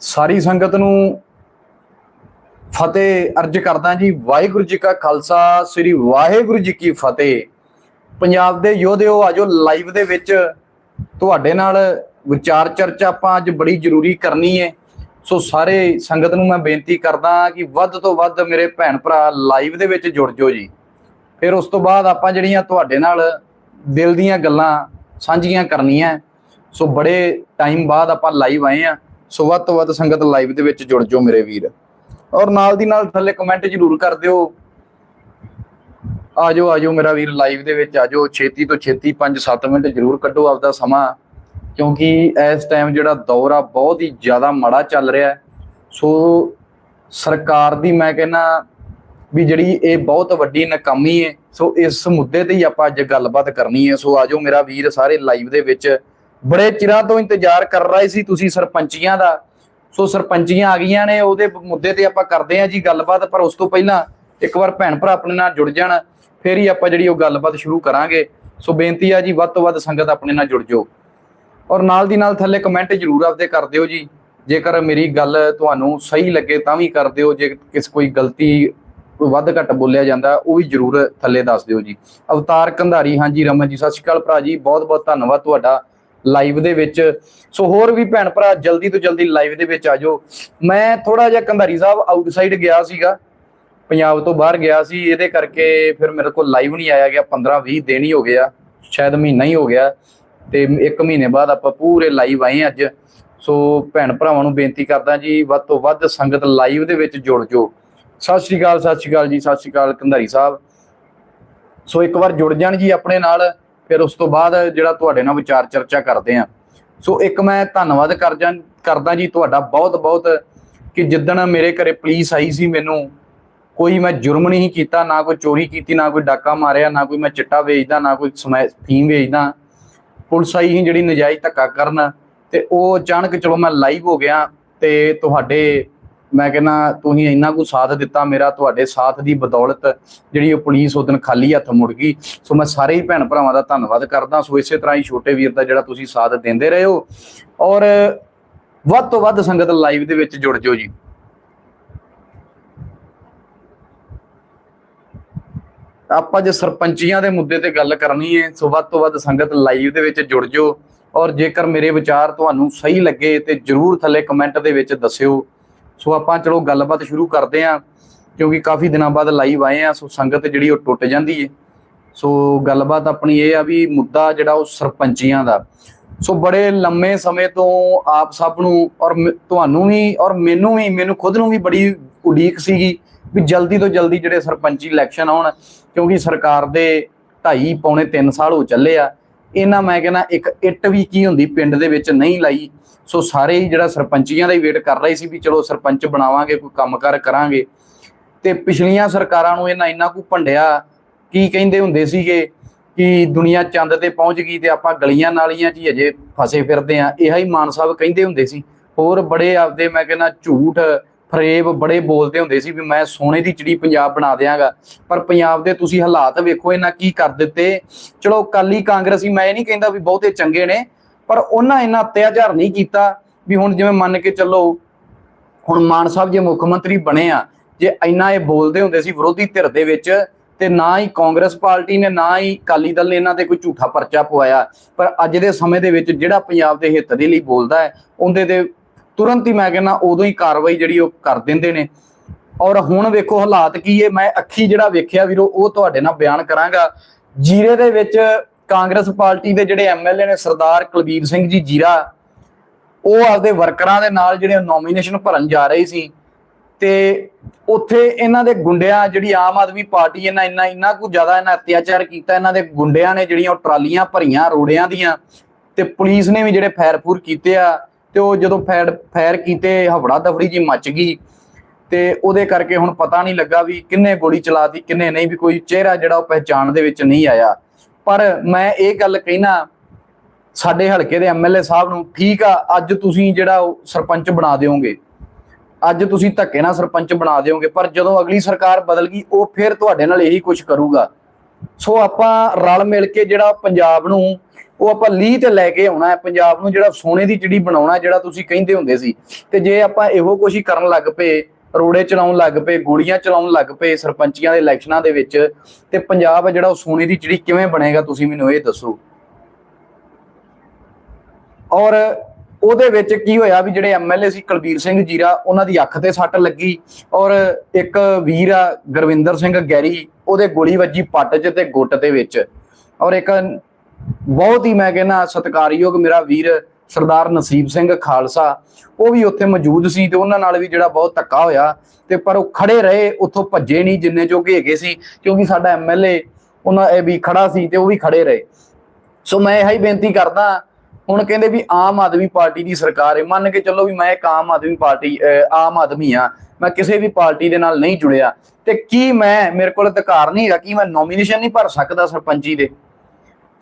ਸਾਰੀ ਸੰਗਤ ਨੂੰ ਫਤਿਹ ਅਰਜ ਕਰਦਾ ਜੀ, ਵਾਹਿਗੁਰੂ ਜੀ ਕਾ ਖਾਲਸਾ, ਸ੍ਰੀ ਵਾਹਿਗੁਰੂ ਜੀ ਕੀ ਫਤਿਹ। ਪੰਜਾਬ ਦੇ ਯੋਧਿਓ, ਆਜੋ ਲਾਈਵ ਦੇ ਵਿੱਚ ਤੁਹਾਡੇ ਨਾਲ ਵਿਚਾਰ ਚਰਚਾ ਆਪਾਂ ਅੱਜ ਬੜੀ ਜ਼ਰੂਰੀ ਕਰਨੀ ਹੈ। ਸੋ ਸਾਰੇ ਸੰਗਤ ਨੂੰ ਮੈਂ ਬੇਨਤੀ ਕਰਦਾ ਕਿ ਵੱਧ ਤੋਂ ਵੱਧ ਮੇਰੇ ਭੈਣ ਭਰਾ ਲਾਈਵ ਦੇ ਵਿੱਚ ਜੁੜ ਜਾਓ ਜੀ। ਫਿਰ ਉਸ ਤੋਂ ਬਾਅਦ ਆਪਾਂ ਜਿਹੜੀਆਂ ਤੁਹਾਡੇ ਨਾਲ ਦਿਲ ਦੀਆਂ ਗੱਲਾਂ ਸਾਂਝੀਆਂ ਕਰਨੀਆਂ, ਸੋ ਬੜੇ ਟਾਈਮ ਬਾਅਦ ਆਪਾਂ ਲਾਈਵ ਆਏ ਆ ਸੋ ਵੱਧ ਤੋਂ ਵੱਧ ਸੰਗਤ ਲਾਈਵ ਦੇ ਵਿੱਚ ਜੁੜ ਜਾਓ ਮੇਰੇ ਵੀਰ। ਔਰ ਨਾਲ ਦੀ ਨਾਲ ਥੱਲੇ ਕਮੈਂਟ ਜ਼ਰੂਰ ਕਰ ਦਿਓ। ਆਜੋ ਆਜੋ ਮੇਰਾ ਵੀਰ ਲਾਈਵ ਦੇ ਵਿੱਚ ਆਜੋ ਛੇਤੀ ਤੋਂ ਛੇਤੀ 5-7 ਮਿੰਟ ਜ਼ਰੂਰ ਕੱਢੋ ਆਪਦਾ ਸਮਾਂ। ਕਿਉਂਕਿ ਇਸ ਟਾਈਮ ਜਿਹੜਾ ਦੌਰ ਆ, ਬਹੁਤ ਹੀ ਜ਼ਿਆਦਾ ਮਾੜਾ ਚੱਲ ਰਿਹਾ ਸੋ ਸਰਕਾਰ ਦੀ ਮੈਂ ਕਹਿੰਨਾ ਵੀ ਜਿਹੜੀ ਇਹ ਬਹੁਤ ਵੱਡੀ ਨਾਕਾਮੀ ਹੈ, ਸੋ ਇਸ ਮੁੱਦੇ ਤੇ ਹੀ ਆਪਾਂ ਅੱਜ ਗੱਲਬਾਤ ਕਰਨੀ ਹੈ। ਸੋ ਆਜੋ ਮੇਰਾ ਵੀਰ ਸਾਰੇ ਲਾਈਵ ਦੇ ਵਿੱਚ। ਬੜੇ ਚਿਰਾਂ ਤੋਂ ਇੰਤਜ਼ਾਰ ਕਰ ਰਹੇ ਸੀ ਤੁਸੀਂ ਸਰਪੰਚੀਆਂ ਦਾ। ਸੋ ਸਰਪੰਚੀਆਂ ਆ ਗਈਆਂ ਨੇ, ਉਹਦੇ ਮੁੱਦੇ ਤੇ ਆਪਾਂ ਕਰਦੇ ਆਂ ਜੀ ਗੱਲਬਾਤ, ਪਰ ਉਸ ਤੋਂ ਪਹਿਲਾਂ ਇੱਕ ਵਾਰ ਭੈਣ ਭਰਾ ਆਪਣੇ ਨਾਲ ਜੁੜ ਜਾਣ, ਫਿਰ ਹੀ ਆਪਾਂ ਜਿਹੜੀ ਉਹ ਗੱਲਬਾਤ ਸ਼ੁਰੂ ਕਰਾਂਗੇ। ਸੋ ਬੇਨਤੀ ਆ ਜੀ, ਵੱਧ ਤੋਂ ਵੱਧ ਸੰਗਤ ਆਪਣੇ ਨਾਲ ਜੁੜ ਜਾਓ। ਔਰ ਨਾਲ ਦੀ ਨਾਲ ਥੱਲੇ ਕਮੈਂਟ ਜ਼ਰੂਰ ਆਪਦੇ ਕਰ ਦਿਓ ਜੀ। ਜੇਕਰ ਮੇਰੀ ਗੱਲ ਤੁਹਾਨੂੰ ਸਹੀ ਲੱਗੇ ਤਾਂ ਵੀ ਕਰ ਦਿਓ, ਜੇ ਕਿਸ ਕੋਈ ਗਲਤੀ ਕੋਈ ਵੱਧ ਘੱਟ ਬੋਲਿਆ ਜਾਂਦਾ, ਉਹ ਵੀ ਜ਼ਰੂਰ ਥੱਲੇ ਦੱਸ ਦਿਓ ਜੀ। ਅਵਤਾਰ ਕੰਧਾਰੀ, ਹਾਂਜੀ ਰਮਨ ਜੀ, ਸਤਿ ਸ਼੍ਰੀ ਅਕਾਲ ਭਰਾ ਜੀ ਬਹੁਤ ਬਹੁਤ ਧੰਨਵਾਦ ਤੁਹਾਡਾ। ਲਾਈਵ ਦੇ ਵਿੱਚ। ਸੋ ਹੋਰ ਵੀ ਭੈਣ ਭਰਾ, ਜਲਦੀ ਤੋਂ ਜਲਦੀ ਲਾਈਵ ਦੇ ਵਿੱਚ ਆ ਜਾਓ। ਮੈਂ ਥੋੜਾ ਜਿਹਾ ਕੰਧਾਰੀ ਸਾਹਿਬ ਆਊਟਸਾਈਡ ਗਿਆ ਸੀਗਾ। ਪੰਜਾਬ ਤੋਂ ਬਾਹਰ ਗਿਆ ਸੀ। ਇਹਦੇ ਕਰਕੇ ਫਿਰ ਮੇਰੇ ਕੋਲ ਲਾਈਵ ਨਹੀਂ ਆਇਆ ਗਿਆ। 15 20 ਦਿਨ ਹੀ ਹੋ ਗਿਆ ਸ਼ਾਇਦ ਮਹੀਨਾ ਹੀ ਹੋ ਗਿਆ। ਤੇ ਇੱਕ ਮਹੀਨੇ ਬਾਅਦ ਆਪਾਂ ਪੂਰੇ ਲਾਈਵ ਆਏ ਅੱਜ। ਸੋ ਭੈਣ ਭਰਾਵਾਂ ਨੂੰ ਬੇਨਤੀ ਕਰਦਾ ਜੀ, ਵੱਧ ਤੋਂ ਵੱਧ ਸੰਗਤ ਲਾਈਵ ਦੇ ਵਿੱਚ ਜੁੜ ਜਾਓ। ਸਤਿ ਸ਼੍ਰੀ ਅਕਾਲ, ਸਤਿ ਸ਼੍ਰੀ ਅਕਾਲ ਜੀ, ਸਤਿ ਸ਼੍ਰੀ ਅਕਾਲ ਕੰਧਾਰੀ ਸਾਹਿਬ। ਸੋ ਇੱਕ ਵਾਰ ਜੁੜ ਜਾਣ ਜੀ ਆਪਣੇ ਨਾਲ। ਫਿਰ ਉਸ ਤੋਂ ਬਾਅਦ ਜਿਹੜਾ ਤੁਹਾਡੇ ਨਾਲ ਵਿਚਾਰ ਚਰਚਾ ਕਰਦੇ ਆ ਸੋ ਇੱਕ ਮੈਂ ਧੰਨਵਾਦ ਕਰ ਜਾਂ ਕਰਦਾ ਜੀ ਤੁਹਾਡਾ ਬਹੁਤ ਬਹੁਤ ਕਿ ਜਿੱਦਣ ਮੇਰੇ ਘਰੇ ਪੁਲਿਸ ਆਈ ਸੀ ਮੈਨੂੰ, ਕੋਈ ਮੈਂ ਜੁਰਮ ਨਹੀਂ ਕੀਤਾ, ਨਾ ਕੋਈ ਚੋਰੀ ਕੀਤੀ, ਨਾ ਕੋਈ ਡਾਕਾ ਮਾਰਿਆ, ਨਾ ਕੋਈ ਮੈਂ ਚਿੱਟਾ ਵੇਚਦਾ, ਨਾ ਕੋਈ ਸਮੈ- ਫੀਮ ਵੇਚਦਾ। ਪੁਲਿਸ ਆਈ ਸੀ ਜਿਹੜੀ ਨਜਾਇਜ਼ ਧੱਕਾ ਕਰਨ ਤੇ ਉਹ ਅਚਾਨਕ ਚਲੋ ਮੈਂ ਲਾਈਵ ਹੋ ਗਿਆ ਤੇ ਤੁਹਾਡੇ ਮੈਂ ਕਹਿੰਦਾ ਤੁਸੀਂ ਇੰਨਾ ਕੁ ਸਾਥ ਦਿੱਤਾ ਮੇਰਾ, ਤੁਹਾਡੇ ਸਾਥ ਦੀ ਬਦੌਲਤ ਜਿਹੜੀ ਉਹ ਪੁਲਿਸ ਉਹ ਦਿਨ ਖਾਲੀ ਹੱਥ ਮੁੜ ਗਈ। ਸੋ ਮੈਂ ਸਾਰੇ ਹੀ ਭੈਣ ਭਰਾਵਾਂ ਦਾ ਧੰਨਵਾਦ ਕਰਦਾ। ਸੋ ਇਸੇ ਤਰ੍ਹਾਂ ਹੀ ਛੋਟੇ ਵੀਰ ਦਾ ਜਿਹੜਾ ਤੁਸੀਂ ਸਾਥ ਦਿੰਦੇ ਰਹੇ ਹੋ। ਔਰ ਵੱਧ ਤੋਂ ਵੱਧ ਸੰਗਤ ਲਾਈਵ ਦੇ ਵਿੱਚ ਜੁੜ ਜਾਓ ਜੀ। ਆਪਾਂ ਜੇ ਸਰਪੰਚੀਆਂ ਦੇ ਮੁੱਦੇ ਤੇ ਗੱਲ ਕਰਨੀ ਹੈ, ਸੋ ਵੱਧ ਤੋਂ ਵੱਧ ਸੰਗਤ ਲਾਈਵ ਦੇ ਵਿੱਚ ਜੁੜ ਜਾਓ। ਔਰ ਜੇਕਰ ਮੇਰੇ ਵਿਚਾਰ ਤੁਹਾਨੂੰ ਸਹੀ ਲੱਗੇ ਤੇ ਜਰੂਰ ਥੱਲੇ ਕਮੈਂਟ ਦੇ ਵਿੱਚ ਦੱਸਿਓ। ਸੋ ਆਪਾਂ ਚਲੋ ਗੱਲਬਾਤ ਸ਼ੁਰੂ ਕਰਦੇ ਆਂ ਕਿਉਂਕਿ ਕਾਫੀ ਦਿਨਾਂ ਬਾਅਦ ਲਾਈਵ ਆਏ ਆ ਸੋ ਸੰਗਤ ਜਿਹੜੀ ਉਹ ਟੁੱਟ ਜਾਂਦੀ ਏ। ਸੋ ਗੱਲਬਾਤ ਆਪਣੀ ਇਹ ਆ ਵੀ ਮੁੱਦਾ ਜਿਹੜਾ ਉਹ ਸਰਪੰਚੀਆਂ ਦਾ। ਸੋ ਬੜੇ ਲੰਮੇ ਸਮੇਂ ਤੋਂ ਆਪ ਸਭ ਨੂੰ ਔਰ ਮ- ਤੁਹਾਨੂੰ ਵੀ ਔਰ ਮੈਨੂੰ ਵੀ, ਮੈਨੂੰ ਖੁਦ ਨੂੰ ਵੀ ਬੜੀ ਉਡੀਕ ਸੀਗੀ ਵੀ ਜਲਦੀ ਤੋਂ ਜਲਦੀ ਜਿਹੜੇ ਸਰਪੰਚੀ ਇਲੈਕਸ਼ਨ ਆਉਣ, ਕਿਉਂਕਿ ਸਰਕਾਰ ਦੇ 2.5 ਪੌਣੇ 3 ਸਾਲ ਹੋ ਚੱਲੇ ਆ। ਇਹਨਾਂ ਮੈਂ ਕਹਿੰਦਾ ਇੱਕ ਇੱਟ ਵੀ ਕੀ ਹੁੰਦੀ, ਪਿੰਡ ਦੇ ਵਿੱਚ ਨਹੀਂ ਲਾਈ। ਸੋ ਸਾਰੇ ਹੀ ਜਿਹੜਾ ਸਰਪੰਚੀਆਂ ਦਾ ਹੀ ਵੇਟ ਕਰ ਰਹੇ ਸੀ ਵੀ ਚਲੋ ਸਰਪੰਚ ਬਣਾਵਾਂਗੇ, ਕੋਈ ਕੰਮਕਾਰ ਕਰਾਂਗੇ। ਤੇ ਪਿਛਲੀਆਂ ਸਰਕਾਰਾਂ ਨੂੰ ਇਹਨਾਂ ਇੰਨਾ ਕੁ ਭੰਡਿਆ, ਕੀ ਕਹਿੰਦੇ ਹੁੰਦੇ ਸੀਗੇ ਕਿ ਦੁਨੀਆ ਚੰਦ ਤੇ ਪਹੁੰਚ ਗਈ ਤੇ ਆਪਾਂ ਗਲੀਆਂ ਨਾਲੀਆਂ 'ਚ ਹੀ ਅਜੇ ਫਸੇ ਫਿਰਦੇ ਆ। ਇਹ ਹੀ ਮਾਨ ਸਾਹਿਬ ਕਹਿੰਦੇ ਹੁੰਦੇ ਸੀ। ਹੋਰ ਬੜੇ ਆਪਦੇ ਮੈਂ ਕਹਿੰਦਾ ਝੂਠ, ਫਰੇਬ ਬੜੇ ਬੋਲਦੇ ਹੁੰਦੇ ਸੀ ਵੀ ਮੈਂ ਸੋਨੇ ਦੀ ਚਿੜੀ ਪੰਜਾਬ ਬਣਾ ਦਿਆਂਗਾ। ਪਰ ਪੰਜਾਬ ਦੇ ਤੁਸੀਂ ਹਾਲਾਤ ਵੇਖੋ ਇਹਨਾਂ ਕੀ ਕਰ ਦਿੱਤੇ। ਚਲੋ ਕਾਲੀ ਕਾਂਗਰਸੀ, ਮੈਂ ਇਹ ਨਹੀਂ ਕਹਿੰਦਾ ਵੀ ਬਹੁਤੇ ਚੰਗੇ ਨੇ ਪਰ ਉਹਨਾਂ ਇਹਨਾਂ ਅਤਿਆਚਾਰ ਨਹੀਂ ਕੀਤਾ ਵੀ ਹੁਣ ਜਿਵੇਂ ਮੰਨ ਕੇ ਚੱਲੋ, ਹੁਣ ਮਾਨ ਸਾਹਿਬ ਜੇ ਮੁੱਖ ਮੰਤਰੀ ਬਣੇ ਆ, ਜੇ ਇੰਨਾ ਇਹ ਬੋਲਦੇ ਹੁੰਦੇ ਸੀ ਵਿਰੋਧੀ ਧਿਰ ਦੇ ਵਿੱਚ, ਤੇ ਨਾ ਹੀ ਕਾਂਗਰਸ ਪਾਰਟੀ ਨੇ, ਨਾ ਹੀ ਅਕਾਲੀ ਦਲ ਨੇ ਇਹਨਾਂ ਤੇ ਕੋਈ ਝੂਠਾ ਪਰਚਾ ਪਵਾਇਆ। ਪਰ ਅੱਜ ਦੇ ਸਮੇਂ ਦੇ ਵਿੱਚ ਜਿਹੜਾ ਪੰਜਾਬ ਦੇ ਹਿੱਤ ਦੇ ਲਈ ਬੋਲਦਾ ਹੈ, ਉਹਦੇ ਤੇ ਤੁਰੰਤ ਹੀ ਮੈਂ ਕਹਿੰਦਾ ਉਦੋਂ ਹੀ ਕਾਰਵਾਈ ਜਿਹੜੀ ਉਹ ਕਰ ਦਿੰਦੇ ਨੇ। ਔਰ ਹੁਣ ਵੇਖੋ ਹਾਲਾਤ ਕੀ ਹੈ, ਮੈਂ ਅੱਖੀ ਜਿਹੜਾ ਵੇਖਿਆ ਵੀਰੋ, ਉਹ ਤੁਹਾਡੇ ਨਾਲ ਬਿਆਨ ਕਰਾਂਗਾ। ਜੀਰੇ ਦੇ ਵਿੱਚ ਕਾਂਗਰਸ ਪਾਰਟੀ ਦੇ ਜਿਹੜੇ ਐਮਐਲਏ ਨੇ ਸਰਦਾਰ ਕੁਲਬੀਰ ਸਿੰਘ ਜੀ ਜੀਰਾ, ਉਹ ਆਪਦੇ ਵਰਕਰਾਂ ਦੇ ਨਾਲ ਜਿਹੜੇ ਨੋਮੀਨੇਸ਼ਨ ਭਰਨ ਜਾ ਰਹੇ ਸੀ ਤੇ ਉੱਥੇ ਇਹਨਾਂ ਦੇ ਗੁੰਡਿਆਂ ਜਿਹੜੀ ਆਮ ਆਦਮੀ ਪਾਰਟੀ ਇਹਨਾਂ ਇੰਨਾ ਇੰਨਾ ਕੁ ਜ਼ਿਆਦਾ ਇਹਨਾਂ ਅਤਿਆਚਾਰ ਕੀਤਾ, ਇਹਨਾਂ ਦੇ ਗੁੰਡਿਆਂ ਨੇ ਜਿਹੜੀਆਂ ਉਹ ਟਰਾਲੀਆਂ ਭਰੀਆਂ ਰੋੜਿਆਂ ਦੀਆਂ ਤੇ ਪੁਲਿਸ ਨੇ ਵੀ ਜਿਹੜੇ ਫਾਇਰ ਫੂਰ ਕੀਤੇ ਆ ਤੇ ਉਹ ਜਦੋਂ ਫੈਰ ਫੈਰ ਕੀਤੇ ਹਵੜਾ ਦਫੜੀ ਜੀ ਮੱਚ ਗਈ ਤੇ ਉਹਦੇ ਕਰਕੇ ਹੁਣ ਪਤਾ ਨਹੀਂ ਲੱਗਾ ਵੀ ਕਿੰਨੇ ਗੋਲੀ ਚਲਾਤੀ ਕਿੰਨੇ ਨਹੀਂ ਵੀ ਕੋਈ ਚਿਹਰਾ ਜਿਹੜਾ ਉਹ ਪਹਿਚਾਣ ਦੇ ਵਿੱਚ ਨਹੀਂ ਆਇਆ। ਪਰ ਮੈਂ ਇਹ ਗੱਲ ਕਹਿਣਾ ਸਾਡੇ ਹਲਕੇ ਦੇ ਐਮਐਲਏ ਸਾਹਿਬ ਨੂੰ, ਠੀਕ ਆ, ਅੱਜ ਤੁਸੀਂ ਜਿਹੜਾ ਉਹ ਸਰਪੰਚ ਬਣਾ ਦਿਓਗੇ। ਅੱਜ ਤੁਸੀਂ ਧੱਕੇ ਨਾਲ ਸਰਪੰਚ ਬਣਾ ਦਿਓਗੇ, ਪਰ ਜਦੋਂ ਅਗਲੀ ਸਰਕਾਰ ਬਦਲ ਗਈ ਉਹ ਫਿਰ ਤੁਹਾਡੇ ਨਾਲ ਇਹੀ ਕੁਝ ਕਰੂਗਾ। ਸੋ ਆਪਾਂ ਰਲ ਮਿਲ ਕੇ ਜਿਹੜਾ ਪੰਜਾਬ ਨੂੰ, ਉਹ ਆਪਾਂ ਲੀਹ ਤੇ ਲੈ ਕੇ ਆਉਣਾ ਹੈ। ਪੰਜਾਬ ਨੂੰ ਜਿਹੜਾ ਸੋਨੇ ਦੀ ਚਿੜੀ ਬਣਾਉਣਾ, ਜਿਹੜਾ ਤੁਸੀਂ ਕਹਿੰਦੇ ਹੁੰਦੇ ਸੀ। ਤੇ ਜੇ ਆਪਾਂ ਇਹੋ ਕੁਛ ਹੀ ਕਰਨ ਲੱਗ ਪਏ ਰੋੜੇ ਚਲਾਉਣ ਲੱਗ ਪਏ, ਗੋਲੀਆਂ ਚਲਾਉਣ ਲੱਗ ਪਏ ਸਰਪੰਚੀਆਂ ਦੇ ਇਲੈਕਸ਼ਨਾਂ ਦੇ ਵਿੱਚ ਤੇ ਪੰਜਾਬ ਆ ਜਿਹੜਾ ਉਹ ਸੋਨੇ ਦੀ ਚਿੜੀ ਕਿਵੇਂ ਬਣੇਗਾ ਤੁਸੀਂ ਮੈਨੂੰ ਇਹ ਦੱਸੋ। ਔਰ ਉਹਦੇ ਵਿੱਚ ਕੀ ਹੋਇਆ ਵੀ ਜਿਹੜੇ ਐਮਐਲਏ ਸੀ ਕੁਲਬੀਰ ਸਿੰਘ ਜੀਰਾ, ਉਹਨਾਂ ਦੀ ਅੱਖ ਤੇ ਸੱਟ ਲੱਗੀ ਔਰ ਇੱਕ ਵੀਰ ਆ ਗੁਰਵਿੰਦਰ ਸਿੰਘ ਗੈਰੀ, ਉਹਦੇ ਗੋਲੀ ਵੱਜੀ ਪੱਟ 'ਚ ਤੇ ਗੁੱਟ ਦੇ ਵਿੱਚ। ਔਰ ਇੱਕ ਬਹੁਤ ਹੀ ਮੈਂ ਕਹਿੰਦਾ ਸਤਿਕਾਰਯੋਗ ਮੇਰਾ ਵੀਰ ਸਰਦਾਰ ਨਸੀਬ ਸਿੰਘ ਖਾਲਸਾ, ਉਹ ਵੀ ਉੱਥੇ ਮੌਜੂਦ ਸੀ ਤੇ ਉਹਨਾਂ ਨਾਲ ਵੀ ਜਿਹੜਾ ਬਹੁਤ ਧੱਕਾ ਹੋਇਆ ਤੇ ਪਰ ਉਹ ਖੜੇ ਰਹੇ, ਉੱਥੋਂ ਭੱਜੇ ਨਹੀਂ ਜਿੰਨੇ ਚੋਕੇ ਹੈਗੇ ਸੀ, ਕਿਉਂਕਿ ਸਾਡਾ ਐਮਐਲਏ ਉਹਨਾਂ ਇਹ ਵੀ ਖੜਾ ਸੀ ਤੇ ਉਹ ਵੀ ਖੜੇ ਰਹੇ। ਸੋ ਮੈਂ ਇਹ ਹੀ ਬੇਨਤੀ ਕਰਦਾ, ਹੁਣ ਕਹਿੰਦੇ ਵੀ ਆਮ ਆਦਮੀ ਪਾਰਟੀ ਦੀ ਸਰਕਾਰ ਹੈ, ਮੰਨ ਕੇ ਚੱਲੋ ਵੀ ਮੈਂ ਇੱਕ ਆਮ ਆਦਮੀ ਪਾਰਟੀ ਆਮ ਆਦਮੀ ਆ ਮੈਂ ਕਿਸੇ ਵੀ ਪਾਰਟੀ ਦੇ ਨਾਲ ਨਹੀਂ ਜੁੜਿਆ, ਤੇ ਕੀ ਮੈਂ, ਮੇਰੇ ਕੋਲ ਅਧਿਕਾਰ ਨਹੀਂ ਹੈਗਾ, ਕਿ ਮੈਂ ਨੋਮੀਨੇਸ਼ਨ ਨਹੀਂ ਭਰ ਸਕਦਾ ਸਰਪੰਚੀ ਦੇ?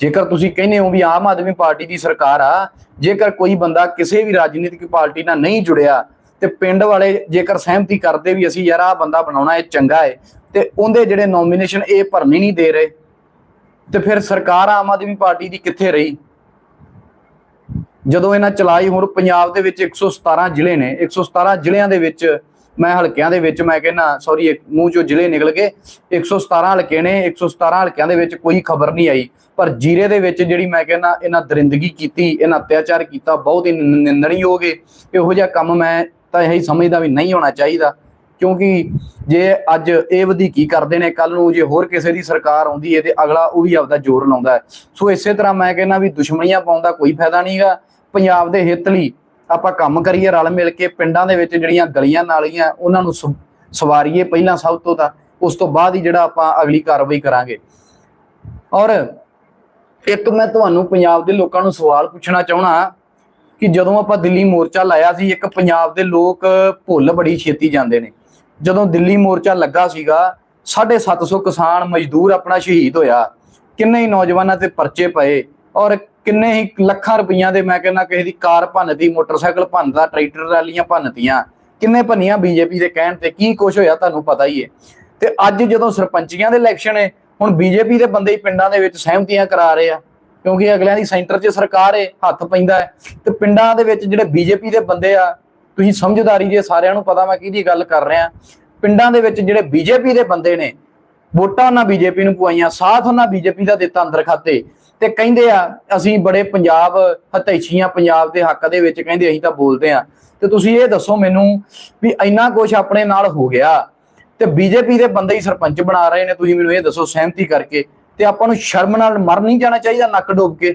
ਜੇਕਰ ਤੁਸੀਂ ਕਹਿੰਦੇ ਹੋ ਵੀ ਆਮ ਆਦਮੀ ਪਾਰਟੀ ਦੀ ਸਰਕਾਰ ਆ, ਜੇਕਰ ਕੋਈ ਬੰਦਾ ਕਿਸੇ ਵੀ ਰਾਜਨੀਤਿਕ ਪਾਰਟੀ ਨਾਲ ਨਹੀਂ ਜੁੜਿਆ ਤੇ ਪਿੰਡ ਵਾਲੇ ਜੇਕਰ ਸਹਿਮਤੀ ਕਰਦੇ ਵੀ ਅਸੀਂ ਯਾਰ ਆ ਬੰਦਾ ਬਣਾਉਣਾ ਇਹ ਚੰਗਾ ਹੈ ਤੇ ਉਹਦੇ ਜਿਹੜੇ ਨੋਮੀਨੇਸ਼ਨ ਇਹ ਭਰਨੀ ਨਹੀਂ ਦੇ ਰਹੇ, ਤੇ ਫਿਰ ਸਰਕਾਰ ਆਮ ਆਦਮੀ ਪਾਰਟੀ ਦੀ ਕਿੱਥੇ ਰਹੀ? ਜਦੋਂ ਇਹਨਾਂ ਚਲਾਈ, ਹੁਣ ਪੰਜਾਬ ਦੇ ਵਿੱਚ 117 ਜ਼ਿਲ੍ਹੇ ਨੇ 117 ਜ਼ਿਲ੍ਹਿਆਂ ਦੇ ਵਿੱਚ ਮੈਂ ਹਲਕਿਆਂ ਦੇ ਵਿੱਚ ਮੈਂ ਕਹਿੰਨਾ ਸੌਰੀ ਮੂੰਹ ਚੋਂ ਜ਼ਿਲ੍ਹੇ ਨਿਕਲ ਗਏ 117 ਹਲਕੇ ਨੇ 117 ਹਲਕਿਆਂ ਦੇ ਵਿੱਚ ਕੋਈ ਖਬਰ ਨਹੀਂ ਆਈ ਪਰ ਜੀਰੇ ਦੇ ਵਿੱਚ ਜਿਹੜੀ ਮੈਂ ਕਹਿੰਨਾ ਇਹਨਾਂ ਦਰਿੰਦਗੀ ਕੀਤੀ ਇਹਨਾਂ ਅਤਿਆਚਾਰ ਕੀਤਾ ਬਹੁਤ ਹੀ ਨਿੰ- ਨਿੰਦਣਯੋਗ ਹੈ ਇਹੋ ਜਿਹਾ ਕੰਮ ਮੈਂ ਤਾਂ ਇਹੀ ਸਮਝਦਾ ਵੀ ਨਹੀਂ ਹੋਣਾ ਚਾਹੀਦਾ ਕਿਉਂਕਿ ਜੇ ਅੱਜ ਇਹ ਵਧੀਕੀ ਕਰਦੇ ਨੇ ਕੱਲ ਨੂੰ ਜੇ ਹੋਰ ਕਿਸੇ ਦੀ ਸਰਕਾਰ ਆਉਂਦੀ ਹੈ ਤੇ ਅਗਲਾ ਉਹ ਵੀ ਆਪਦਾ ਜ਼ੋਰ ਲਾਉਂਦਾ ਹੈ ਸੋ ਇਸੇ ਤਰ੍ਹਾਂ ਮੈਂ ਕਹਿੰਦਾ ਵੀ ਦੁਸ਼ਮਣੀਆਂ ਪਾਉਣ ਦਾ ਕੋਈ ਫਾਇਦਾ ਨਹੀਂਗਾ ਪੰਜਾਬ ਦੇ ਹਿੱਤ ਲਈ ਆਪਾਂ ਕੰਮ ਕਰੀਏ, ਰਲ ਮਿਲ ਕੇ ਪਿੰਡਾਂ ਦੇ ਵਿੱਚ ਜਿਹੜੀਆਂ ਗਲੀਆਂ ਨਾਲੀਆਂ ਉਹਨਾਂ ਨੂੰ ਸਵ- ਸਵਾਰੀਏ ਪਹਿਲਾਂ ਸਭ ਤੋਂ ਤਾਂ, ਉਸ ਤੋਂ ਬਾਅਦ ਹੀ ਜਿਹੜਾ ਆਪਾਂ ਅਗਲੀ ਕਾਰਵਾਈ ਕਰਾਂਗੇ। ਔਰ ਇੱਕ ਮੈਂ ਤੁਹਾਨੂੰ ਪੰਜਾਬ ਦੇ ਲੋਕਾਂ ਨੂੰ ਸਵਾਲ ਪੁੱਛਣਾ ਚਾਹਣਾ ਕਿ ਜਦੋਂ ਆਪਾਂ ਦਿੱਲੀ ਮੋਰਚਾ ਲਾਇਆ ਸੀ, ਇੱਕ ਪੰਜਾਬ ਦੇ ਲੋਕ ਭੁੱਲ ਬੜੀ ਛੇਤੀ ਜਾਂਦੇ ਨੇ। ਜਦੋਂ ਦਿੱਲੀ ਮੋਰਚਾ ਲੱਗਾ ਸੀਗਾ 750 ਕਿਸਾਨ ਮਜ਼ਦੂਰ ਆਪਣਾ ਸ਼ਹੀਦ ਹੋਇਆ। ਕਿੰਨੇ ਹੀ ਨੌਜਵਾਨਾਂ ਤੇ ਪਰਚੇ ਪਏ। ਔਰ ਕਿੰਨੇ ਹੀ ਲੱਖਾਂ ਰੁਪਈਆਂ ਦੇ ਮੈਂ ਕਹਿੰਦਾ ਕਿਸੇ ਦੀ ਕਾਰ ਭੰਨਦੀ, ਮੋਟਰਸਾਈਕਲ ਭੰਨਦਾ, ਟਰੈਕਟਰ ਰੈਲੀਆਂ ਭੰਨਤੀਆਂ, ਕਿੰਨੇ ਭੰਨੀਆਂ ਬੀਜੇਪੀ ਦੇ ਕਹਿਣ ਤੇ ਕੀ ਕੁਝ ਹੋਇਆ ਤੁਹਾਨੂੰ ਪਤਾ ਹੀ ਹੈ। ਤੇ ਅੱਜ ਜਦੋਂ ਸਰਪੰਚੀਆਂ ਦੇ ਇਲੈਕਸ਼ਨ ਹੈ ਹੁਣ ਬੀਜੇਪੀ ਦੇ ਬੰਦੇ ਹੀ ਪਿੰਡਾਂ ਦੇ ਵਿੱਚ ਸਹਿਮਤੀਆਂ ਕਰਾ ਰਹੇ ਆ, ਕਿਉਂਕਿ ਅਗਲਿਆਂ ਦੀ ਸੈਂਟਰ 'ਚ ਸਰਕਾਰ ਹੈ ਹੱਥ ਪੈਂਦਾ ਹੈ। ਤੇ ਪਿੰਡਾਂ ਦੇ ਵਿੱਚ ਜਿਹੜੇ ਬੀਜੇਪੀ ਦੇ ਬੰਦੇ ਆ, ਤੁਸੀਂ ਸਮਝਦਾਰੀ ਜੇ ਸਾਰਿਆਂ ਨੂੰ ਪਤਾ ਮੈਂ ਕਿਹਦੀ ਗੱਲ ਕਰ ਰਿਹਾ। ਪਿੰਡਾਂ ਦੇ ਵਿੱਚ ਜਿਹੜੇ ਬੀਜੇਪੀ ਦੇ ਬੰਦੇ ਨੇ, ਵੋਟਾਂ ਉਹਨਾਂ ਬੀਜੇਪੀ ਨੂੰ ਪਵਾਈਆਂ ਸਾਥ ਉਹਨਾਂ ਬੀਜੇਪੀ ਦਾ ਦਿੱਤਾ ਅੰਦਰ ਖਾਤੇ। ਤੇ ਕਹਿੰਦੇ ਆ, ਅਸੀਂ ਬੜੇ ਪੰਜਾਬ ਹਤੈਸ਼ੀਆਂ ਪੰਜਾਬ ਦੇ ਹੱਕ ਦੇ ਵਿੱਚ ਕਹਿੰਦੇ, ਅਸੀਂ ਤਾਂ ਬੋਲਦੇ ਆ ਤੇ ਤੁਸੀਂ ਇਹ ਦੱਸੋ ਮੈਨੂੰ ਵੀ ਇੰਨਾ ਕੁਝ ਆਪਣੇ ਨਾਲ ਹੋ ਗਿਆ ਤੇ ਬੀਜੇਪੀ ਦੇ ਬੰਦੇ ਹੀ ਸਰਪੰਚ ਬਣਾ ਰਹੇ ਨੇ, ਤੁਸੀਂ ਮੈਨੂੰ ਇਹ ਦੱਸੋ ਸਹਿਮਤੀ ਕਰਕੇ। ਤੇ ਆਪਾਂ ਨੂੰ ਸ਼ਰਮ ਨਾਲ ਮਰ ਨਹੀਂ ਜਾਣਾ ਚਾਹੀਦਾ ਨੱਕ ਡੋਬ ਕੇ।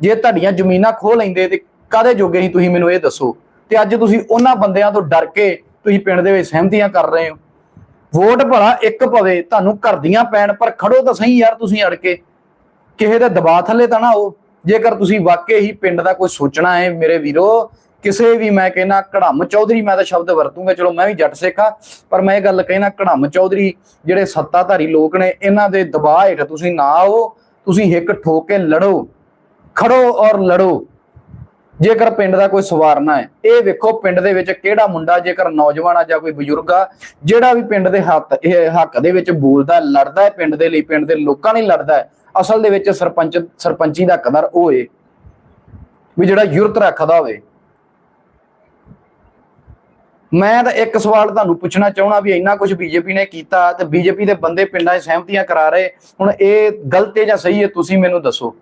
ਜੇ ਤੁਹਾਡੀਆਂ ਜ਼ਮੀਨਾਂ ਖੋਹ ਲੈਂਦੇ ਤੇ ਕਾਦੇ ਜੋਗੇ ਸੀ ਤੁਸੀਂ ਮੈਨੂੰ ਇਹ ਦੱਸੋ? ਤੇ ਅੱਜ ਤੁਸੀਂ ਉਹਨਾਂ ਬੰਦਿਆਂ ਤੋਂ ਡਰ ਕੇ ਤੁਸੀਂ ਪਿੰਡ ਦੇ ਵਿੱਚ ਸਹਿਮਤੀਆਂ ਕਰ ਰਹੇ ਹੋ। ਵੋਟ ਭਲਾ ਇੱਕ ਪਵੇ, ਤੁਹਾਨੂੰ ਘਰਦੀਆਂ ਪੈਣ ਪਰ ਖੜੋ ਤਾਂ ਸਹੀ ਯਾਰ ਤੁਸੀਂ ਅੜ ਕੇ। ਕਿਸੇ ਦੇ ਦਬਾਅ ਥੱਲੇ ਤਾਂ ਨਾ ਹੋ ਜੇਕਰ ਤੁਸੀਂ ਵਾਕਈ ਹੀ ਪਿੰਡ ਦਾ ਕੋਈ ਸੋਚਣਾ ਹੈ, ਮੇਰੇ ਵੀਰੋ, ਕਿਸੇ ਵੀ ਮੈਂ ਕਹਿੰਦਾ ਕੜਮ ਚੌਧਰੀ, ਮੈਂ ਤਾਂ ਸ਼ਬਦ ਵਰਤੂੰਗਾ, ਚਲੋ ਮੈਂ ਵੀ ਜੱਟ ਸਿੱਖ ਪਰ ਮੈਂ ਇਹ ਗੱਲ ਕਹਿਣਾ ਕੜਮ ਚੌਧਰੀ, ਜਿਹੜੇ ਸੱਤਾਧਾਰੀ ਲੋਕ ਨੇ, ਇਹਨਾਂ ਦੇ ਦਬਾਅ ਹੇਠ ਤੁਸੀਂ ਨਾ ਆਓ, ਤੁਸੀਂ ਹਿੱਕ ਠੋਕ ਕੇ ਲੜੋ। ਖੜੋ ਔਰ ਲੜੋ। ਜੇਕਰ ਪਿੰਡ ਦਾ ਕੋਈ ਸਵਾਰਨਾ ਹੈ, ਇਹ ਵੇਖੋ ਪਿੰਡ ਦੇ ਵਿੱਚ ਕਿਹੜਾ ਮੁੰਡਾ, ਜੇਕਰ ਨੌਜਵਾਨ ਆ ਜਾਂ ਕੋਈ ਬਜ਼ੁਰਗ ਆ, ਜਿਹੜਾ ਵੀ ਪਿੰਡ ਦੇ ਹੱਥ, ਇਹ ਹੱਕ ਦੇ ਵਿੱਚ ਬੋਲਦਾ, ਲੜਦਾ ਹੈ ਪਿੰਡ ਦੇ ਲਈ, ਪਿੰਡ ਦੇ ਲੋਕਾਂ ਲਈ ਲੜਦਾ ਹੈ, ਅਸਲ ਦੇ ਵਿੱਚ ਸਰਪੰਚ, ਸਰਪੰਚੀ ਦਾ ਕਦਰ ਉਹ ਏ, ਵੀ ਜਿਹੜਾ ਯੁਰਤ ਰੱਖਦਾ ਹੋਵੇ। ਮੈਂ ਤਾਂ ਇੱਕ ਸਵਾਲ ਤੁਹਾਨੂੰ ਪੁੱਛਣਾ ਚਾਹਣਾ ਵੀ ਇੰਨਾ ਕੁਝ ਬੀਜੇਪੀ ਨੇ ਕੀਤਾ ਤੇ ਬੀਜੇਪੀ ਦੇ ਬੰਦੇ ਪਿੰਡਾਂ 'ਚ ਸਹਿਮਤੀਆਂ ਕਰਾ ਰਹੇ, ਹੁਣ ਇਹ ਗਲਤ ਹੈ ਜਾਂ ਸਹੀ ਹੈ, ਤੁਸੀਂ ਮੈਨੂੰ ਦੱਸੋ।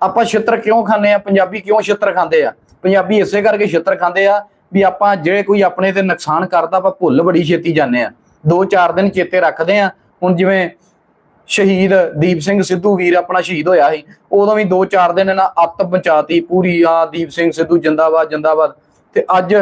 ਆਪਾਂ ਛਿੱਤਰ ਕਿਉਂ ਖਾਂਦੇ ਆ ਪੰਜਾਬੀ ਕਿਉਂ ਛਿੱਤਰ ਖਾਂਦੇ ਆ? ਪੰਜਾਬੀ ਇਸੇ ਕਰਕੇ ਛਿੱਤਰ ਖਾਂਦੇ ਆ ਵੀ ਆਪਾਂ ਜਿਹੜੇ ਕੋਈ ਆਪਣੇ ਤੇ ਨੁਕਸਾਨ ਕਰਦਾ, ਆਪਾਂ ਭੁੱਲ ਬੜੀ ਛੇਤੀ ਜਾਂਦੇ ਆ ਦੋ ਚਾਰ ਦਿਨ ਚੇਤੇ ਰੱਖਦੇ ਆ ਹੁਣ ਜਿਵੇਂ ਸ਼ਹੀਦ ਦੀਪ ਸਿੰਘ ਸਿੱਧੂ ਵੀਰ ਆਪਣਾ ਸ਼ਹੀਦ ਹੋਇਆ ਸੀ, ਉਦੋਂ ਵੀ ਦੋ ਚਾਰ ਦਿਨ ਇਹਨਾਂ ਅੱਤ ਪਹੁੰਚਾਤੀ ਪੂਰੀ ਆ ਦੀਪ ਸਿੰਘ ਸਿੱਧੂ, ਜਿੰਦਾਬਾਦ ਜਿੰਦਾਬਾਦ। ਤੇ ਅੱਜ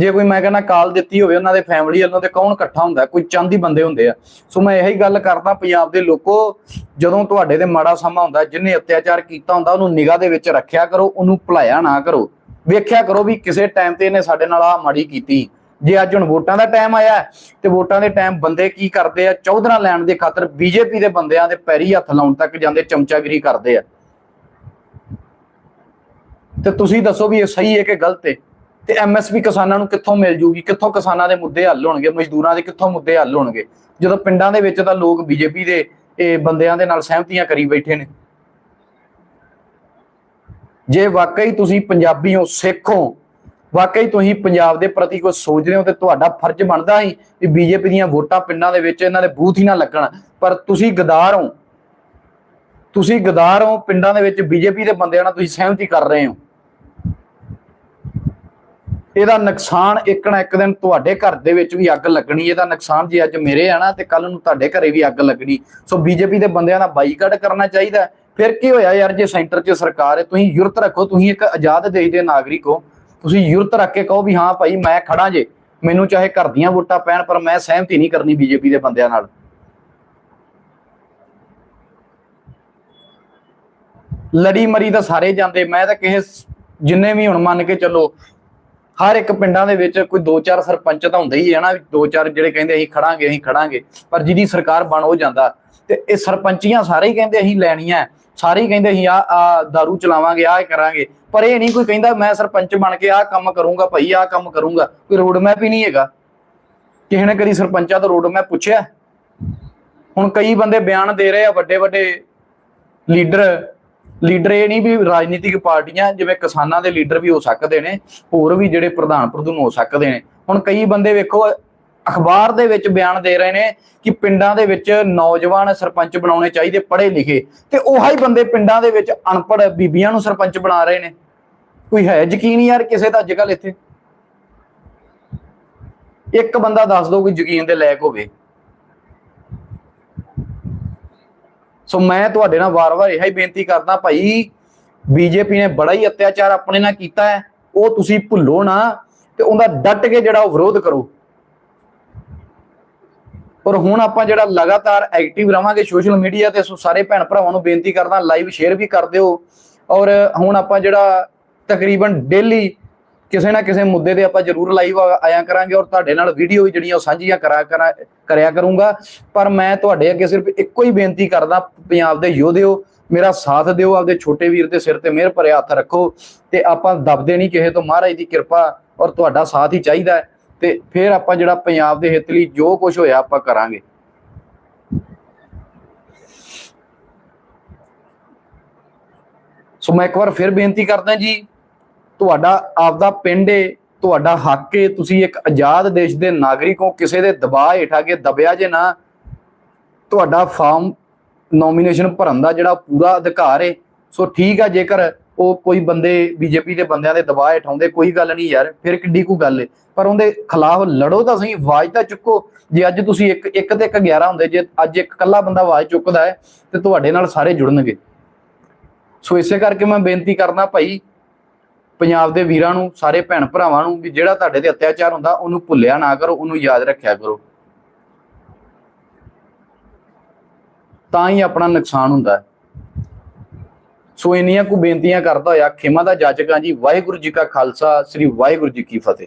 ਜੇ ਕੋਈ ਮੈਂ ਕਹਿੰਦਾ ਕਾਲ ਦਿੱਤੀ ਹੋਵੇ ਉਹਨਾਂ ਦੇ ਫੈਮਿਲੀ ਵੱਲੋਂ ਤੇ ਕੌਣ ਇਕੱਠਾ ਹੁੰਦਾ? ਕੋਈ ਚੰਦ ਹੀ ਬੰਦੇ ਹੁੰਦੇ ਆ। ਸੋ ਮੈਂ ਇਹੀ ਗੱਲ ਕਰਦਾ ਪੰਜਾਬ ਦੇ ਲੋਕੋ, ਜਦੋਂ ਤੁਹਾਡੇ ਤੇ ਮਾੜਾ ਸਮਾਂ ਹੁੰਦਾ ਜਿਹਨੇ ਅਤਿਆਚਾਰ ਕੀਤਾ ਹੁੰਦਾ, ਉਹਨੂੰ ਨਿਗਾਹ ਦੇ ਵਿੱਚ ਰੱਖਿਆ ਕਰੋ, ਉਹਨੂੰ ਭੁਲਾਇਆ ਨਾ ਕਰੋ। ਵੇਖਿਆ ਕਰੋ ਵੀ ਕਿਸੇ ਟਾਈਮ ਤੇ ਇਹਨੇ ਸਾਡੇ ਨਾਲ ਆ ਮਾੜੀ ਕੀਤੀ। ਜੇ ਅੱਜ ਹੁਣ ਵੋਟਾਂ ਦਾ ਟਾਈਮ ਆਇਆ ਤੇ ਵੋਟਾਂ ਦੇ ਟਾਈਮ ਬੰਦੇ ਕੀ ਕਰਦੇ ਆ? ਚੌਧਰਾ ਲੈਣ ਦੇ ਖਾਤਰ ਬੀਜੇਪੀ ਦੇ ਬੰਦਿਆਂ ਦੇ ਪੈਰੀ ਹੱਥ ਲਾਉਣ ਤੱਕ ਜਾਂਦੇ ਚਮਚਾਗਿਰੀ ਕਰਦੇ ਆ। ਤੇ ਤੁਸੀਂ ਦੱਸੋ ਵੀ ਇਹ ਸਹੀ ਹੈ ਕਿ ਗਲਤ ਹੈ? ਤੇ ਐਮਐਸਪੀ ਕਿਸਾਨਾਂ ਨੂੰ ਕਿੱਥੋਂ ਮਿਲ ਜੂਗੀ? ਕਿੱਥੋਂ ਕਿਸਾਨਾਂ ਦੇ ਮੁੱਦੇ ਹੱਲ ਹੋਣਗੇ? ਮਜ਼ਦੂਰਾਂ ਦੇ ਕਿੱਥੋਂ ਮੁੱਦੇ ਹੱਲ ਹੋਣਗੇ? ਜਦੋਂ ਪਿੰਡਾਂ ਦੇ ਵਿੱਚ ਤਾਂ ਲੋਕ ਬੀਜੇਪੀ ਦੇ, ਇਹ ਬੰਦਿਆਂ ਦੇ ਨਾਲ ਸਹਿਮਤੀਆਂ ਕਰੀ ਬੈਠੇ ਨੇ। ਜੇ ਵਾਕਈ ਤੁਸੀਂ ਪੰਜਾਬੀ ਹੋ, ਸਿੱਖ ਹੋ, ਵਾਕਈ ਤੁਸੀਂ ਪੰਜਾਬ ਦੇ ਪ੍ਰਤੀ ਕੁਝ ਸੋਚਦੇ ਹੋ ਤੇ ਤੁਹਾਡਾ ਫਰਜ਼ ਬਣਦਾ ਹੀ ਕਿ ਬੀਜੇਪੀ ਦੀਆਂ ਵੋਟਾਂ ਪਿੰਡਾਂ ਦੇ ਵਿੱਚ ਇਹਨਾਂ ਦੇ ਬੂਥ ਹੀ ਨਾ ਲੱਗਣ। ਪਰ ਤੁਸੀਂ ਗਦਾਰ ਹੋ। ਤੁਸੀਂ ਗਦਾਰ ਹੋ, ਪਿੰਡਾਂ ਦੇ ਵਿੱਚ ਬੀਜੇਪੀ ਦੇ ਬੰਦਿਆਂ ਨਾਲ ਤੁਸੀਂ ਸਹਿਮਤੀ ਕਰ ਰਹੇ ਹੋ। ਇਹਦਾ ਨੁਕਸਾਨ ਇੱਕ ਨਾ ਇੱਕ ਦਿਨ ਤੁਹਾਡੇ ਘਰ ਦੇ ਵਿੱਚ ਵੀ ਅੱਗ ਲੱਗਣੀ ਇਹਦਾ ਨੁਕਸਾਨ ਜੇ ਅੱਜ ਮੇਰੇ ਆ ਨਾ, ਤੇ ਕੱਲ ਨੂੰ ਤੁਹਾਡੇ ਘਰੇ ਵੀ ਅੱਗ ਲੱਗਣੀ। ਸੋ ਬੀਜੇਪੀ ਦੇ ਬੰਦਿਆਂ ਦਾ ਬਾਈਕਾਟ ਕਰਨਾ ਚਾਹੀਦਾ। ਫਿਰ ਕੀ ਹੋਇਆ ਯਾਰ, ਜੇ ਸੈਂਟਰ 'ਚ ਸਰਕਾਰ ਹੈ, ਤੁਸੀਂ ਯੁਰਤ ਰੱਖੋ, ਤੁਸੀਂ ਇੱਕ ਆਜ਼ਾਦ ਦੇਸ਼ ਦੇ ਨਾਗਰਿਕ ਹੋ। ਤੁਸੀਂ ਯੁਰਤ ਰੱਖ ਕੇ ਕਹੋ ਵੀ ਹਾਂ ਭਾਈ, ਮੈਂ ਖੜਾ ਜੇ। ਮੈਨੂੰ ਚਾਹੇ ਘਰ ਦੀਆਂ ਵੋਟਾਂ ਪੈਣ, ਪਰ ਮੈਂ ਸਹਿਮਤੀ ਨਹੀਂ ਕਰਨੀ ਬੀਜੇਪੀ ਦੇ ਬੰਦਿਆਂ ਨਾਲ। ਲੜੀ ਮਰੀ ਤਾਂ ਸਾਰੇ ਜਾਂਦੇ। ਮੈਂ ਤਾਂ ਕਿਸੇ, ਜਿੰਨੇ ਵੀ ਹੁਣ ਮੰਨ ਕੇ ਚੱਲੋ ਹਰ ਇੱਕ ਪਿੰਡਾਂ ਦੇ ਵਿੱਚ ਕੋਈ 2-4 ਸਰਪੰਚ ਤਾਂ ਹੁੰਦੇ ਹੀ ਹੈ ਨਾ 2-4 ਜਿਹੜੇ ਕਹਿੰਦੇ ਅਸੀਂ ਖੜਾਂਗੇ ਅਸੀਂ ਖੜਾਂਗੇ, ਪਰ ਜਿਹਦੀ ਸਰਕਾਰ ਬਣ ਉਹ ਜਾਂਦਾ। ਤੇ ਇਹ ਸਰਪੰਚੀਆਂ ਸਾਰੇ ਹੀ ਕਹਿੰਦੇ ਅਸੀਂ ਲੈਣੀਆਂ, ਸਾਰੇ ਹੀ ਕਹਿੰਦੇ ਅਸੀਂ ਆ ਆ ਦਾਰੂ ਚਲਾਵਾਂਗੇ, ਆਹ ਕਰਾਂਗੇ। ਪਰ ਇਹ ਨਹੀਂ ਕੋਈ ਕਹਿੰਦਾ ਮੈਂ ਸਰਪੰਚ ਬਣ ਕੇ ਆਹ ਕੰਮ ਕਰੂੰਗਾ ਭਾਈ, ਆਹ ਕੰਮ ਕਰੂੰਗਾ। ਕੋਈ ਰੋਡ ਮੈਪ ਹੀ ਨਹੀਂ ਹੈਗਾ। ਕਿਸੇ ਨੇ ਕਦੀ ਸਰਪੰਚਾਂ ਤੋਂ ਰੋਡ ਮੈਪ ਪੁੱਛਿਆ? ਹੁਣ ਕਈ ਬੰਦੇ ਬਿਆਨ ਦੇ ਰਹੇ ਆ ਵੱਡੇ ਵੱਡੇ ਲੀਡਰ ਲੀਡਰ ਇਹ ਨਹੀਂ ਵੀ ਰਾਜਨੀਤਿਕ ਪਾਰਟੀਆਂ, ਜਿਵੇਂ ਕਿਸਾਨਾਂ ਦੇ ਲੀਡਰ ਵੀ ਹੋ ਸਕਦੇ ਨੇ, ਹੋਰ ਵੀ ਜਿਹੜੇ ਪ੍ਰਧਾਨ ਪ੍ਰਧੂਨ ਹੋ ਸਕਦੇ ਨੇ। ਹੁਣ ਕਈ ਬੰਦੇ ਵੇਖੋ, ਅਖਬਾਰ ਦੇ ਵਿੱਚ ਬਿਆਨ ਦੇ ਰਹੇ ਨੇ ਕਿ ਪਿੰਡਾਂ ਦੇ ਵਿੱਚ ਨੌਜਵਾਨ ਸਰਪੰਚ ਬਣਾਉਣੇ ਚਾਹੀਦੇ ਪੜ੍ਹੇ ਲਿਖੇ। ਤੇ ਉਹੀ ਬੰਦੇ ਪਿੰਡਾਂ ਦੇ ਵਿੱਚ ਅਨਪੜ੍ਹ ਬੀਬੀਆਂ ਨੂੰ ਸਰਪੰਚ ਬਣਾ ਰਹੇ ਨੇ। ਕੋਈ ਹੈ ਯਕੀਨ ਯਾਰ ਕਿਸੇ ਦਾ ਅੱਜ ਕੱਲ੍ਹ ਇੱਥੇ? ਇੱਕ ਬੰਦਾ ਦੱਸ ਦੋ ਕੋਈ ਯਕੀਨ ਦੇ ਲਾਇਕ ਹੋਵੇ। ਸੋ ਮੈਂ ਤੁਹਾਡੇ ਨਾਲ ਵਾਰ-ਵਾਰ ਇਹ ਹੀ ਬੇਨਤੀ ਕਰਦਾ ਭਾਈ, ਬੀਜੇਪੀ ਨੇ ਬੜਾ ਹੀ ਅਤਿਆਚਾਰ ਆਪਣੇ ਨਾਲ ਕੀਤਾ ਹੈ, ਉਹ ਤੁਸੀਂ ਭੁੱਲੋ ਨਾ ਤੇ ਉਹਦਾ ਡਟ ਕੇ ਜਿਹੜਾ ਉਹ ਵਿਰੋਧ ਕਰੋ। ਔਰ ਹੁਣ ਆਪਾਂ ਜਿਹੜਾ ਲਗਾਤਾਰ ਐਕਟਿਵ ਰਵਾਂਗੇ ਸੋਸ਼ਲ ਮੀਡੀਆ ਤੇ, ਸੋ ਸਾਰੇ ਭੈਣ ਭਰਾਵਾਂ ਨੂੰ ਬੇਨਤੀ ਕਰਦਾ ਲਾਈਵ ਸ਼ੇਅਰ ਵੀ ਕਰ ਦਿਓ। ਔਰ ਹੁਣ ਆਪਾਂ ਜਿਹੜਾ ਤਕਰੀਬਨ ਡੇਲੀ ਕਿਸੇ ਨਾ ਕਿਸੇ ਮੁੱਦੇ ਤੇ ਆਪਾਂ ਜ਼ਰੂਰ ਲਾਈਵ ਆਇਆ ਕਰਾਂਗੇ ਔਰ ਤੁਹਾਡੇ ਨਾਲ ਵੀਡੀਓ ਵੀ ਜਿਹੜੀਆਂ ਉਹ ਸਾਂਝੀਆਂ ਕਰਾ ਕਰਾ ਕਰਿਆ ਕਰੂੰਗਾ। ਪਰ ਮੈਂ ਤੁਹਾਡੇ ਅੱਗੇ ਸਿਰਫ ਇੱਕੋ ਹੀ ਬੇਨਤੀ ਕਰਦਾ, ਪੰਜਾਬ ਦੇ ਯੋਧਿਓ, ਮੇਰਾ ਸਾਥ ਦਿਓ, ਆਪਦੇ ਛੋਟੇ ਵੀਰ ਦੇ ਸਿਰ ਤੇ ਮਿਹਰ ਭਰਿਆ ਹੱਥ ਰੱਖੋ ਤੇ ਆਪਾਂ ਦਬਦੇ ਨਹੀਂ ਕਿਸੇ ਤੋਂ। ਮਹਾਰਾਜ ਦੀ ਕਿਰਪਾ ਔਰ ਤੁਹਾਡਾ ਸਾਥ ਹੀ ਚਾਹੀਦਾ ਹੈ ਤੇ ਫਿਰ ਆਪਾਂ ਜਿਹੜਾ ਪੰਜਾਬ ਦੇ ਹਿੱਤ ਲਈ ਜੋ ਕੁਝ ਹੋਇਆ ਆਪਾਂ ਕਰਾਂਗੇ। ਸੋ ਮੈਂ ਇੱਕ ਵਾਰ ਫਿਰ ਬੇਨਤੀ ਕਰਦਾ ਜੀ ਤੁਹਾਡਾ ਆਪਦਾ ਪਿੰਡ ਏ, ਤੁਹਾਡਾ ਹੱਕ ਏ, ਤੁਸੀਂ ਇੱਕ ਆਜ਼ਾਦ ਦੇਸ਼ ਦੇ ਨਾਗਰਿਕ ਹੋ, ਕਿਸੇ ਦੇ ਦਬਾਅ ਹੇਠਾਂ ਕੇ ਦਬਿਆ ਜੇ ਨਾ, ਤੁਹਾਡਾ ਫਾਰਮ ਨੋਮੀਨੇਸ਼ਨ ਭਰਨ ਦਾ ਜਿਹੜਾ ਪੂਰਾ ਅਧਿਕਾਰ ਏ, ਸੋ ਠੀਕ ਆ ਜੇਕਰ ਉਹ ਕੋਈ ਬੰਦੇ ਬੀਜੇਪੀ ਦੇ ਬੰਦਿਆਂ ਦੇ ਦਬਾਅ ਹੇਠਾਉਂਦੇ ਕੋਈ ਗੱਲ ਨਹੀਂ ਯਾਰ, ਫਿਰ ਕਿੱਡੀ ਕੋ ਗੱਲ ਏ। ਪਰ ਉਹਦੇ ਖਿਲਾਫ ਲੜੋ ਤਾਂ ਸਹੀ, ਆਵਾਜ਼ ਤਾਂ ਚੁੱਕੋ। ਜੇ ਅੱਜ ਤੁਸੀਂ ਇੱਕ ਇੱਕ ਤੇ ਇੱਕ 11 ਹੁੰਦੇ, ਜੇ ਅੱਜ ਇੱਕ ਇਕੱਲਾ ਬੰਦਾ ਆਵਾਜ਼ ਚੁੱਕਦਾ ਹੈ ਤੇ ਤੁਹਾਡੇ ਨਾਲ ਸਾਰੇ ਜੁੜਨਗੇ। ਸੋ ਇਸੇ ਕਰਕੇ ਮੈਂ ਬੇਨਤੀ ਕਰਦਾ ਭਾਈ ਪੰਜਾਬ ਦੇ ਵੀਰਾਂ ਨੂੰ, ਸਾਰੇ ਭੈਣ ਭਰਾਵਾਂ ਨੂੰ ਵੀ ਜਿਹੜਾ ਤੁਹਾਡੇ ਤੇ ਅਤਿਆਚਾਰ ਹੁੰਦਾ, ਉਹਨੂੰ ਭੁੱਲਿਆ ਨਾ ਕਰੋ, ਉਹਨੂੰ ਯਾਦ ਰੱਖਿਆ ਕਰੋ। ਤਾਂ ਹੀ ਆਪਣਾ ਨੁਕਸਾਨ ਹੁੰਦਾ ਹੈ। ਸੋ ਇੰਨੀਆਂ ਕੁ ਬੇਨਤੀਆਂ ਕਰਦਾ ਹੋਇਆ, ਖਿਮਾ ਦਾ ਜਾਚਕਾਂ ਜੀ, ਵਾਹਿਗੁਰੂ ਜੀ ਕਾ ਖਾਲਸਾ, ਸ੍ਰੀ ਵਾਹਿਗੁਰੂ ਜੀ ਕੀ ਫਤਿਹ।